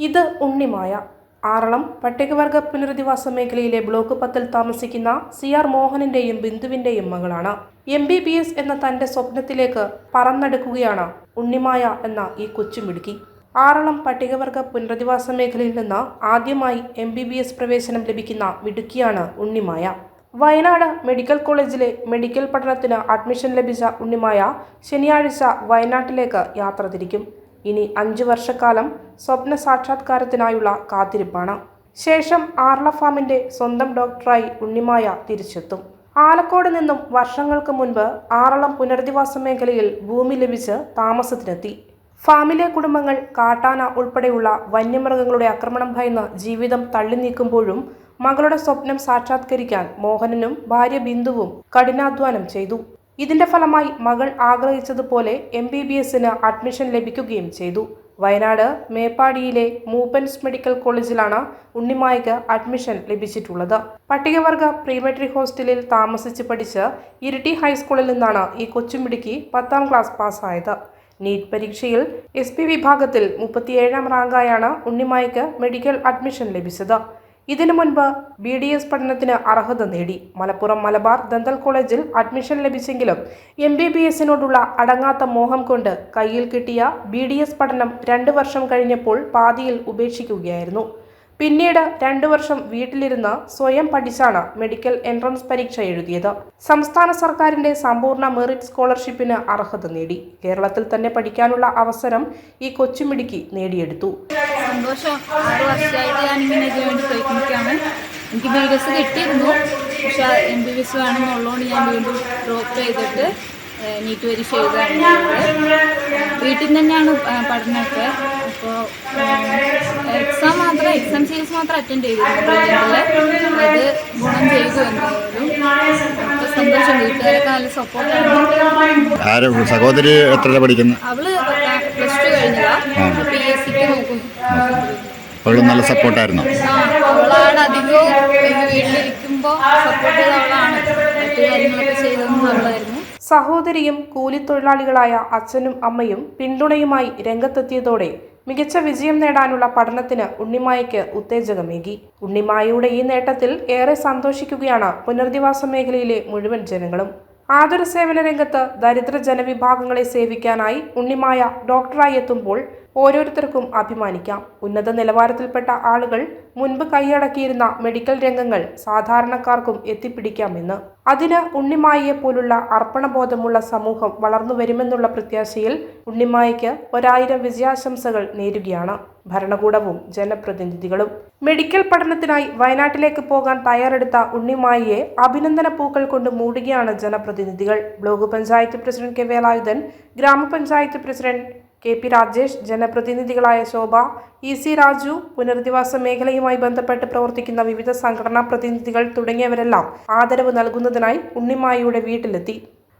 ഇത് ഉണ്ണിമായ. ആറളം പട്ടികവർഗ പുനരധിവാസ മേഖലയിലെ ബ്ലോക്ക് പത്തിൽ താമസിക്കുന്ന സി ആർ മോഹനന്റെയും ബിന്ദുവിന്റെയും മകളാണ്. എം ബി ബി എസ് എന്ന തന്റെ സ്വപ്നത്തിലേക്ക് പറന്നെടുക്കുകയാണ് ഉണ്ണിമായ എന്ന ഈ കൊച്ചുമിടുക്കി ആറളം പട്ടികവർഗ പുനരധിവാസ മേഖലയിൽ നിന്ന് ആദ്യമായി എം ബി ബി എസ് പ്രവേശനം ലഭിക്കുന്ന മിടുക്കിയാണ് ഉണ്ണിമായ. വയനാട് മെഡിക്കൽ കോളേജിലെ മെഡിക്കൽ പഠനത്തിന് അഡ്മിഷൻ ലഭിച്ച ഉണ്ണിമായ ശനിയാഴ്ച വയനാട്ടിലേക്ക് യാത്ര തിരിക്കും. ഇനി അഞ്ചു വർഷക്കാലം സ്വപ്ന സാക്ഷാത്കാരത്തിനായുള്ള കാത്തിരിപ്പാണ്. ശേഷം ആർള ഫാമിന്റെ സ്വന്തം ഡോക്ടറായി ഉണ്ണിമായ തിരിച്ചെത്തും. ആലക്കോട് നിന്നും വർഷങ്ങൾക്ക് മുൻപ് ആറളം പുനരധിവാസ മേഖലയിൽ ഭൂമി ലഭിച്ച് താമസത്തിനെത്തി. ഫാമിലെ കുടുംബങ്ങൾ കാട്ടാന ഉൾപ്പെടെയുള്ള വന്യമൃഗങ്ങളുടെ ആക്രമണം ഭയന്ന് ജീവിതം തള്ളി നീക്കുമ്പോഴും മകളുടെ സ്വപ്നം സാക്ഷാത്കരിക്കാൻ മോഹനനും ഭാര്യ ബിന്ദുവും കഠിനാധ്വാനം ചെയ്തു. ഇതിന്റെ ഫലമായി മകൾ ആഗ്രഹിച്ചതുപോലെ എം ബി ബി എസിന് അഡ്മിഷൻ ലഭിക്കുകയും ചെയ്തു. വയനാട് മേപ്പാടിയിലെ മൂപ്പൻസ് മെഡിക്കൽ കോളേജിലാണ് ഉണ്ണിമായ്ക്ക് അഡ്മിഷൻ ലഭിച്ചിട്ടുള്ളത്. പട്ടികവർഗ പ്രീമെട്രി ഹോസ്റ്റലിൽ താമസിച്ച് പഠിച്ച് ഇരിട്ടി ഹൈസ്കൂളിൽ നിന്നാണ് ഈ കൊച്ചുമിടുക്കി പത്താം ക്ലാസ് പാസ്സായത്. നീറ്റ് പരീക്ഷയിൽ എസ് പി വിഭാഗത്തിൽ മുപ്പത്തിയേഴാം റാങ്കായാണ് ഉണ്ണിമായ്ക്ക് മെഡിക്കൽ അഡ്മിഷൻ ലഭിച്ചത്. ഇതിനു മുൻപ് ബി ഡി എസ് പഠനത്തിന് അർഹത നേടി. മലപ്പുറം മലബാർ ദന്തൽ കോളേജിൽ അഡ്മിഷൻ ലഭിച്ചെങ്കിലും എം ബി ബി എസിനോടുള്ള അടങ്ങാത്ത മോഹം കൊണ്ട് കയ്യിൽ കിട്ടിയ ബി ഡി എസ് പഠനം രണ്ട് വർഷം കഴിഞ്ഞപ്പോൾ പാതിയിൽ ഉപേക്ഷിക്കുകയായിരുന്നു. പിന്നീട് രണ്ടു വർഷം വീട്ടിലിരുന്ന് സ്വയം പഠിച്ചാണ് മെഡിക്കൽ എൻട്രൻസ് പരീക്ഷ എഴുതിയത്. സംസ്ഥാന സർക്കാരിന്റെ സമ്പൂർണ മെറിറ്റ് സ്കോളർഷിപ്പിന് അർഹത നേടി. കേരളത്തിൽ തന്നെ പഠിക്കാനുള്ള അവസരം ഈ കൊച്ചുമിടുക്കി നേടിയെടുത്തു. സന്തോഷം. ആറ് വർഷമായിട്ട് ഞാനിങ്ങനെ ഇതിനു വേണ്ടി പോയിക്കൊണ്ടിരിക്കുകയാണ്. എനിക്ക് ബി എസ് കിട്ടിയിരുന്നു. പക്ഷെ എം ബി എസ് വേണമെന്നുള്ളതുകൊണ്ട് ഞാൻ വീണ്ടും ഡ്രോപ്പ് ചെയ്തിട്ട് നീറ്റ് പരീക്ഷ എഴുതാറുണ്ട് വീട്ടിൽ തന്നെയാണ് പഠനമൊക്കെ. അപ്പോൾ എക്സാം മാത്രം എക്സാം സീരീസ് മാത്രം അറ്റൻഡ് ചെയ്തു. അത് ഗുണം ചെയ്തു അപ്പോൾ സന്തോഷം. വീട്ടുകാരൊക്കെ നല്ല സപ്പോർട്ടാണ് സഹോദരി എത്ര പഠിക്കുന്നു? അവൾ പ്ലസ് ടു കഴിഞ്ഞതാ. പി എസ് സിക്ക് നോക്കും അവളും നല്ല സപ്പോർട്ടായിരുന്നു അവളാണ് അധികവും വീട്ടിലിരിക്കുമ്പോൾ സപ്പോർട്ട് ചെയ്ത അവളാണ്. മറ്റു കാര്യങ്ങളൊക്കെ ചെയ്തതെന്ന് അവളായിരുന്നു സഹോദരിയും കൂലിത്തൊഴിലാളികളായ അച്ഛനും അമ്മയും പിന്തുണയുമായി രംഗത്തെത്തിയതോടെ മികച്ച വിജയം നേടാനുള്ള പഠനത്തിന് ഉണ്ണിമായയ്ക്ക് ഉത്തേജകമേകി. ഉണ്ണിമായയുടെ ഈ നേട്ടത്തിൽ ഏറെ സന്തോഷിക്കുകയാണ് പുനരധിവാസ മേഖലയിലെ മുഴുവൻ ജനങ്ങളും. ആതുര സേവന രംഗത്ത് ദരിദ്ര ജനവിഭാഗങ്ങളെ സേവിക്കാനായി ഉണ്ണിമായ ഡോക്ടറായി എത്തുമ്പോൾ ഓരോരുത്തർക്കും അഭിമാനിക്കാം. ഉന്നത നിലവാരത്തിൽപ്പെട്ട ആളുകൾ മുൻപ് കൈയടക്കിയിരുന്ന മെഡിക്കൽ രംഗങ്ങൾ സാധാരണക്കാർക്കും എത്തിപ്പിടിക്കാമെന്ന്. അതിന് ഉണ്ണിമായയെ പോലുള്ള അർപ്പണബോധമുള്ള സമൂഹം വളർന്നു വരുമെന്നുള്ള പ്രത്യാശയിൽ ഉണ്ണിമായയ്ക്ക് ഒരായിരം വിജയാശംസകൾ നേരുകയാണ്. ഭരണകൂടവും ജനപ്രതിനിധികളും. മെഡിക്കൽ പഠനത്തിനായി വയനാട്ടിലേക്ക് പോകാൻ തയ്യാറെടുത്ത ഉണ്ണിമായിയെ അഭിനന്ദന പൂക്കൾ കൊണ്ട് മൂടുകയാണ് ജനപ്രതിനിധികൾ. Block panchayat president K Velayudhan grama panchayat president K P Rajesh ജനപ്രതിനിധികളായ Shobha E C Raju പുനരധിവാസ മേഖലയുമായി ബന്ധപ്പെട്ട് പ്രവർത്തിക്കുന്ന വിവിധ സംഘടനാ പ്രതിനിധികൾ തുടങ്ങിയവരെല്ലാം ആദരവ് നൽകുന്നതിനായി ഉണ്ണിമായിയുടെ വീട്ടിലെത്തി.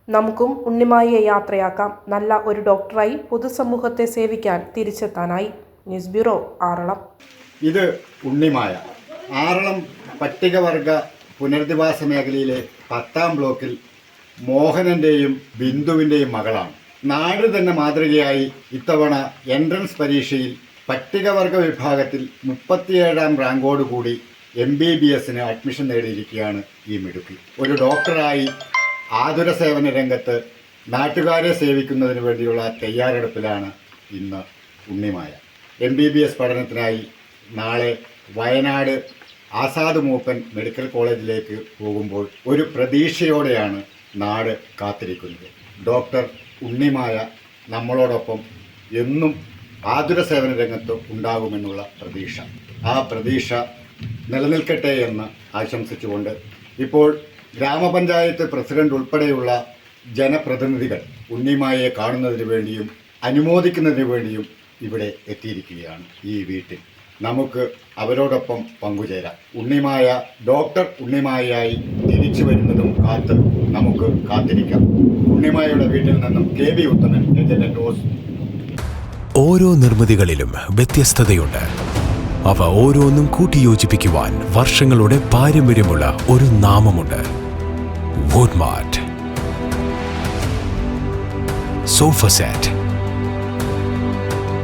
നമുക്കും ഉണ്ണിമായിയെ യാത്രയാക്കാം. നല്ല ഒരു ഡോക്ടറായി പൊതുസമൂഹത്തെ സേവിക്കാൻ തിരിച്ചെത്താനായി. News bureau Aralam. ഇത് ഉണ്ണിമായ. ആറളം പട്ടികവർഗ പുനരധിവാസ മേഖലയിലെ പത്താം ബ്ലോക്കിൽ മോഹനന്റെയും ബിന്ദുവിന്റെയും മകളാണ്. നാട് തന്നെ മാതൃകയായി ഇത്തവണ എൻട്രൻസ് പരീക്ഷയിൽ പട്ടികവർഗ വിഭാഗത്തിൽ മുപ്പത്തിയേഴാം റാങ്കോടുകൂടി എം ബി ബി എസിന് അഡ്മിഷൻ നേടിയിരിക്കുകയാണ് ഈ മിടുക്കി. ഒരു ഡോക്ടറായി ആതുര സേവന രംഗത്ത് നാട്ടുകാരെ സേവിക്കുന്നതിന് വേണ്ടിയുള്ള തയ്യാറെടുപ്പിലാണ് ഇന്ന് Unnimaya. M B B S പഠനത്തിനായി നാളെ വയനാട് ആസാദ് മൂപ്പൻ മെഡിക്കൽ കോളേജിലേക്ക് പോകുമ്പോൾ ഒരു പ്രതീക്ഷയോടെയാണ് നാട് കാത്തിരിക്കുന്നത്. ഡോക്ടർ ഉണ്ണിമായ നമ്മളോടൊപ്പം എന്നും ആതുര സേവന രംഗത്ത് ഉണ്ടാകുമെന്നുള്ള പ്രതീക്ഷ. ആ പ്രതീക്ഷ നിലനിൽക്കട്ടെ എന്ന് ആശംസിച്ചുകൊണ്ട് ഇപ്പോൾ ഗ്രാമപഞ്ചായത്ത് പ്രസിഡന്റ് ഉൾപ്പെടെയുള്ള ജനപ്രതിനിധികൾ ഉണ്ണിമായെ കാണുന്നതിന് വേണ്ടിയും അനുമോദിക്കുന്നതിന് വേണ്ടിയും ഇവിടെ എത്തിയിരിക്കുകയാണ് ഈ വീട്ടിൽ. നമുക്ക് അവരോടൊപ്പം പങ്കുചേരാം. ഉണ്ണിമായ ഡോക്ടർ ഉണ്ണിമായായി തിരിച്ചു വരുന്നതും കാത്ത് നമുക്ക് കാത്തിരിക്കാം. ഉണ്ണിമായയുടെ വീട്ടിൽ നിന്നും K B Uthaman agent dose ഓരോ നിർമ്മിതികളിലും വ്യത്യസ്തതയുണ്ട്. അവ ഓരോന്നും കൂട്ടിയോജിപ്പിക്കുവാൻ വർഷങ്ങളുടെ പാരമ്പര്യമുള്ള ഒരു നാമമുണ്ട്. Woodmart sofa set